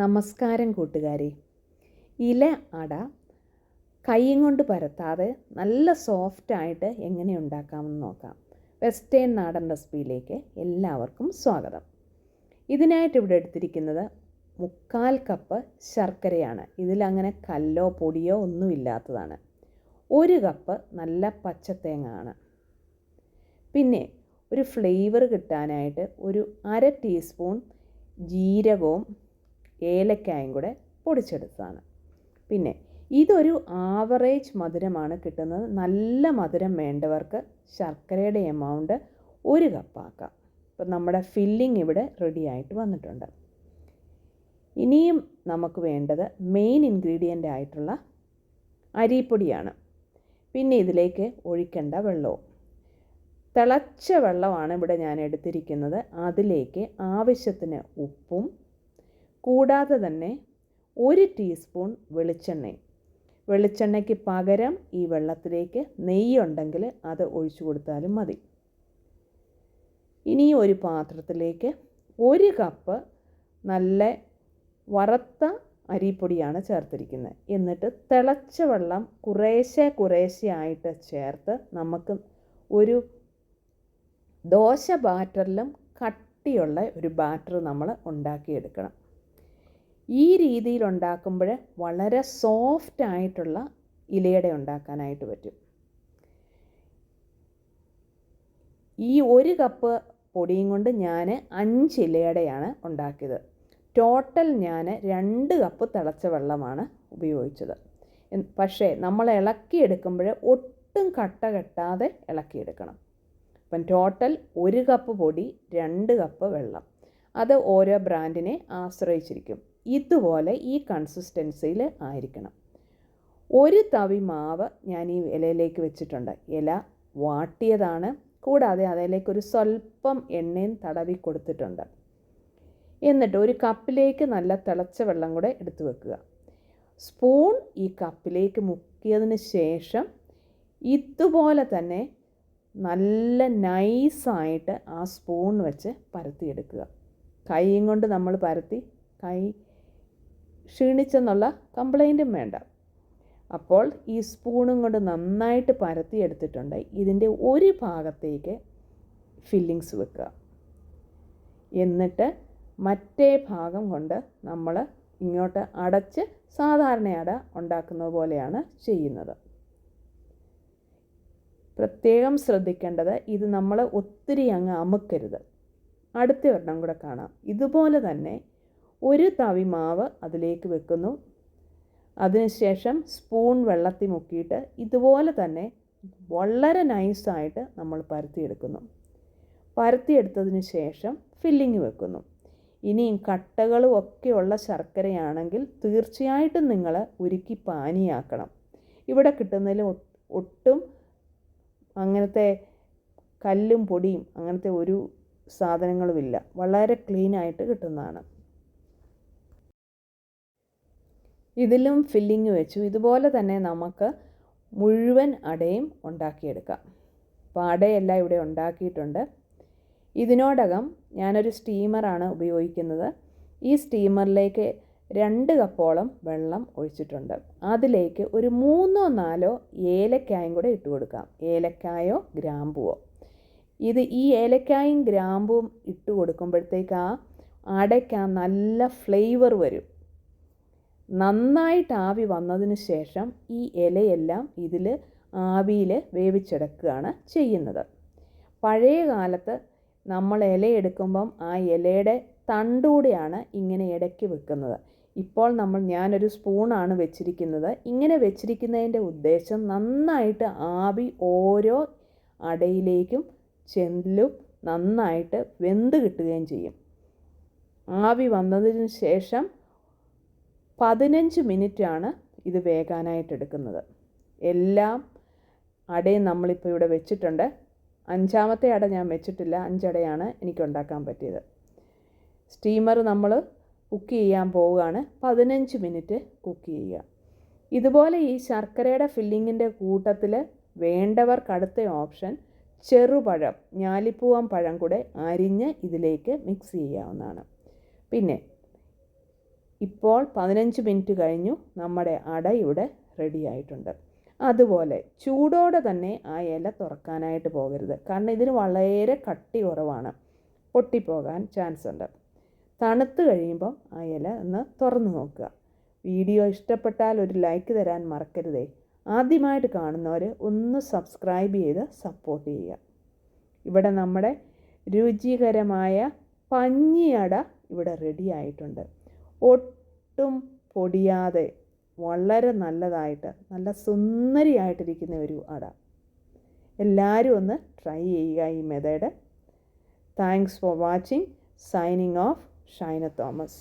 നമസ്കാരം കൂട്ടുകാരെ. ഇല അട കൈയും കൊണ്ട് പരത്താതെ നല്ല സോഫ്റ്റായിട്ട് എങ്ങനെ ഉണ്ടാക്കാമെന്ന് നോക്കാം. വെസ്റ്റേൺ നാടൻ റെസിപ്പിയിലേക്ക് എല്ലാവർക്കും സ്വാഗതം. ഇതിനായിട്ട് ഇവിടെ എടുത്തിരിക്കുന്നത് മുക്കാൽ കപ്പ് ശർക്കരയാണ്. ഇതിലങ്ങനെ കല്ലോ പൊടിയോ ഒന്നുമില്ലാത്തതാണ് ഒരു കപ്പ് നല്ല പച്ചത്തേങ്ങ ആണ് പിന്നെ ഒരു ഫ്ലേവർ കിട്ടാനായിട്ട് ഒരു അര ടീസ്പൂൺ ജീരകവും ഏലക്കായും കൂടെ പൊടിച്ചെടുത്തതാണ്. പിന്നെ ഇതൊരു ആവറേജ് മധുരമാണ് കിട്ടുന്നത്. നല്ല മധുരം വേണ്ടവർക്ക് ശർക്കരയുടെ എമൗണ്ട് ഒരു കപ്പാക്കാം ഇപ്പം നമ്മുടെ ഫില്ലിംഗ് ഇവിടെ റെഡി ആയിട്ട് വന്നിട്ടുണ്ട്. ഇനിയും നമുക്ക് വേണ്ടത് മെയിൻ ഇൻഗ്രീഡിയന്റ് ആയിട്ടുള്ള അരിപ്പൊടിയാണ്. പിന്നെ ഇതിലേക്ക് ഒഴിക്കേണ്ട വെള്ളവും. തിളച്ച വെള്ളമാണ് ഇവിടെ ഞാൻ എടുത്തിരിക്കുന്നത്. അതിലേക്ക് ആവശ്യത്തിന് ഉപ്പും കൂടാതെ തന്നെ ഒരു ടീസ്പൂൺ വെളിച്ചെണ്ണയും വെളിച്ചെണ്ണയ്ക്ക് പകരം ഈ വെള്ളത്തിലേക്ക് നെയ്യുണ്ടെങ്കിൽ അത് ഒഴിച്ചു കൊടുത്താലും മതി. ഇനി ഒരു പാത്രത്തിലേക്ക് ഒരു കപ്പ് നല്ല വറുത്ത അരിപ്പൊടിയാണ് ചേർത്തിരിക്കുന്നത്. എന്നിട്ട് തിളച്ച വെള്ളം കുറേശ്ശെ കുറേശ്ശെ ആയിട്ട് ചേർത്ത് നമുക്ക് ഒരു ദോശ ബാറ്ററിലും കട്ടിയുള്ള ഒരു ബാറ്റർ നമ്മൾ ഉണ്ടാക്കിയെടുക്കണം. ഈ രീതിയിൽ ഉണ്ടാക്കുമ്പോൾ വളരെ സോഫ്റ്റ് ആയിട്ടുള്ള ഇലയട ഉണ്ടാക്കാനായിട്ട് പറ്റും. ഈ ഒരു കപ്പ് പൊടിയും കൊണ്ട് ഞാൻ അഞ്ച് ഇലയടയാണ് ഉണ്ടാക്കിയത്. ടോട്ടൽ ഞാൻ രണ്ട് കപ്പ് തിളച്ച വെള്ളമാണ് ഉപയോഗിച്ചത്. പക്ഷേ നമ്മൾ ഇളക്കിയെടുക്കുമ്പോൾ ഒട്ടും കട്ട കെട്ടാതെ ഇളക്കിയെടുക്കണം അപ്പം ടോട്ടൽ ഒരു കപ്പ് പൊടി രണ്ട് കപ്പ് വെള്ളം. അത് ഓരോ ബ്രാൻഡിനെ ആശ്രയിച്ചിരിക്കും. ഇതുപോലെ ഈ കൺസിസ്റ്റൻസിയിൽ ആയിരിക്കണം. ഒരു തവി മാവ് ഞാൻ ഈ ഇലയിലേക്ക് വെച്ചിട്ടുണ്ട്. ഇല വാട്ടിയതാണ്. കൂടാതെ അതിലേക്ക് ഒരു സ്വല്പം എണ്ണയും തടവി കൊടുത്തിട്ടുണ്ട്. എന്നിട്ട് ഒരു കപ്പിലേക്ക് നല്ല തിളച്ച വെള്ളം കൂടെ എടുത്തു വെക്കുക. സ്പൂൺ ഈ കപ്പിലേക്ക് മുക്കിയതിന് ശേഷം ഇതുപോലെ തന്നെ നല്ല നൈസായിട്ട് ആ സ്പൂൺ വെച്ച് പരത്തിയെടുക്കുക. കൈയും കൊണ്ട് നമ്മൾ പരത്തി കൈ ക്ഷീണിച്ചെന്നുള്ള കംപ്ലൈന്റും വേണ്ട. അപ്പോൾ ഈ സ്പൂണും കൊണ്ട് നന്നായിട്ട് പരത്തി എടുത്തിട്ടുണ്ട്. ഇതിന്റെ ഒരു ഭാഗത്തേക്ക് ഫില്ലിങ്സ് വെക്കുക. എന്നിട്ട് മറ്റേ ഭാഗം കൊണ്ട് നമ്മൾ ഇങ്ങോട്ട് അടച്ച് സാധാരണ അട ഉണ്ടാക്കുന്നത് പോലെയാണ് ചെയ്യുന്നത്. പ്രത്യേകം ശ്രദ്ധിക്കേണ്ടത് ഇത് നമ്മൾ ഒത്തിരി അങ്ങ് അമുക്കരുത്. അടുത്ത ഒരെണ്ണം കൂടെ കാണാം. ഇതുപോലെ തന്നെ ഒരു തവി മാവ് അതിലേക്ക് വെക്കുന്നു. അതിനുശേഷം സ്പൂൺ വെള്ളത്തിൽ മുക്കിയിട്ട് ഇതുപോലെ തന്നെ വളരെ നൈസായിട്ട് നമ്മൾ പരത്തിയെടുക്കുന്നു. പരത്തിയെടുത്തതിന് ശേഷം ഫില്ലിങ് വെക്കുന്നു. ഇനിയും കട്ടകളും ഒക്കെയുള്ള ശർക്കരയാണെങ്കിൽ തീർച്ചയായിട്ടും നിങ്ങൾ ഉരുക്കി പാനിയാക്കണം. ഇവിടെ കിട്ടുന്നതിൽ ഒട്ടും അങ്ങനത്തെ കല്ലും പൊടിയും അങ്ങനത്തെ ഒരു സാധനങ്ങളുമില്ല. വളരെ ക്ലീൻ ആയിട്ട് കിട്ടുന്നതാണ്. ഇതിലും ഫില്ലിങ് വെച്ചു. ഇതുപോലെ തന്നെ നമുക്ക് മുഴുവൻ അടയും ഉണ്ടാക്കിയെടുക്കാം. അപ്പോൾ അടയെല്ലാം ഇവിടെ ഉണ്ടാക്കിയിട്ടുണ്ട്. ഇതിനോടകം ഞാനൊരു സ്റ്റീമറാണ് ഉപയോഗിക്കുന്നത്. ഈ സ്റ്റീമറിലേക്ക് രണ്ട് കപ്പോളം വെള്ളം ഒഴിച്ചിട്ടുണ്ട്. അതിലേക്ക് ഒരു മൂന്നോ നാലോ ഏലക്കായും കൂടെ ഇട്ട് കൊടുക്കാം ഏലക്കായോ ഗ്രാമ്പുവോ. ഇത് ഈ ഏലക്കായും ഗ്രാമ്പും ഇട്ട് കൊടുക്കുമ്പോഴത്തേക്ക് ആ അടയ്ക്ക് നല്ല ഫ്ലേവർ വരും. നന്നായിട്ട് ആവി വന്നതിന് ശേഷം ഈ ഇലയെല്ലാം ഇതിൽ ആവിയിൽ വേവിച്ചെടുക്കുകയാണ് ചെയ്യുന്നത്. പഴയ കാലത്ത് നമ്മൾ ഇലയെടുക്കുമ്പം ആ ഇലയുടെ തണ്ടൂടെയാണ് ഇങ്ങനെ ഇടയ്ക്ക് വെക്കുന്നത്. ഇപ്പോൾ നമ്മൾ ഞാനൊരു സ്പൂണാണ് വെച്ചിരിക്കുന്നത്. ഇങ്ങനെ വെച്ചിരിക്കുന്നതിന്റെ ഉദ്ദേശം നന്നായിട്ട് ആവി ഓരോ അടയിലേക്കും ചെല്ലും നന്നായിട്ട് വെന്ത് കിട്ടുകയും ചെയ്യും. ആവി വന്നതിന് ശേഷം പതിനഞ്ച് മിനിറ്റാണ് ഇത് വേകാനായിട്ട് എടുക്കുന്നത്. എല്ലാം അടയും നമ്മളിപ്പോൾ ഇവിടെ വെച്ചിട്ടുണ്ട്. അഞ്ചാമത്തെ അട ഞാൻ വെച്ചിട്ടില്ല. അഞ്ചടയാണ് എനിക്ക് ഉണ്ടാക്കാൻ പറ്റിയത്. സ്റ്റീമർ നമ്മൾ കുക്ക് ചെയ്യാൻ പോവുകയാണ്. പതിനഞ്ച് മിനിറ്റ് കുക്ക് ചെയ്യുക. ഇതുപോലെ ഈ ശർക്കരയുടെ ഫില്ലിങ്ങിന്റെ കൂട്ടത്തിൽ വേണ്ടവർക്കടുത്ത ഓപ്ഷൻ ചെറുപഴം ഞാലിപ്പൂവാൻ പഴം കൂടെ അരിഞ്ഞ് ഇതിലേക്ക് മിക്സ് ചെയ്യാവുന്നതാണ്. പിന്നെ ഇപ്പോൾ പതിനഞ്ച് മിനിറ്റ് കഴിഞ്ഞു. നമ്മുടെ അട ഇവിടെ റെഡി ആയിട്ടുണ്ട്. അതുപോലെ ചൂടോടെ തന്നെ ആ ഇല തുറക്കാനായിട്ട് പോകരുത്. കാരണം ഇതിന് വളരെ കട്ടി കുറവാണ്. പൊട്ടിപ്പോകാൻ ചാൻസ് ഉണ്ട്. തണുത്ത് കഴിയുമ്പോൾ ആ ഇല ഒന്ന് തുറന്നു നോക്കുക. വീഡിയോ ഇഷ്ടപ്പെട്ടാൽ ഒരു ലൈക്ക് തരാൻ മറക്കരുതേ. ആദ്യമായിട്ട് കാണുന്നവർ ഒന്ന് സബ്സ്ക്രൈബ് ചെയ്ത് സപ്പോർട്ട് ചെയ്യുക. ഇവിടെ നമ്മുടെ രുചികരമായ പഞ്ഞിയട ഇവിടെ റെഡി ആയിട്ടുണ്ട്. ഒട്ടും പൊടിയാതെ വളരെ നല്ലതായിട്ട് നല്ല സുന്ദരിയായിട്ടിരിക്കുന്ന ഒരു അട. എല്ലാവരും ഒന്ന് ട്രൈ ചെയ്യുക ഈ method thanks for watching signing off Shaina Thomas